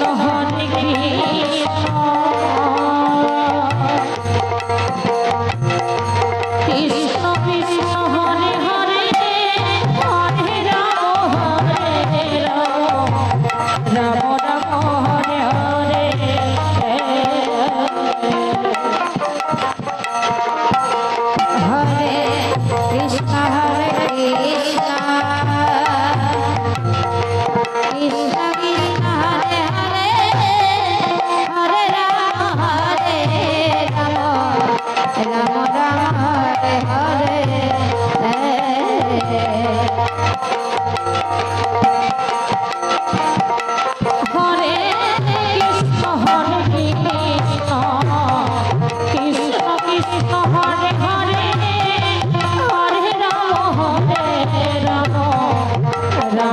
Krishna Hare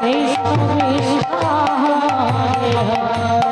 Krishna Krishna Hare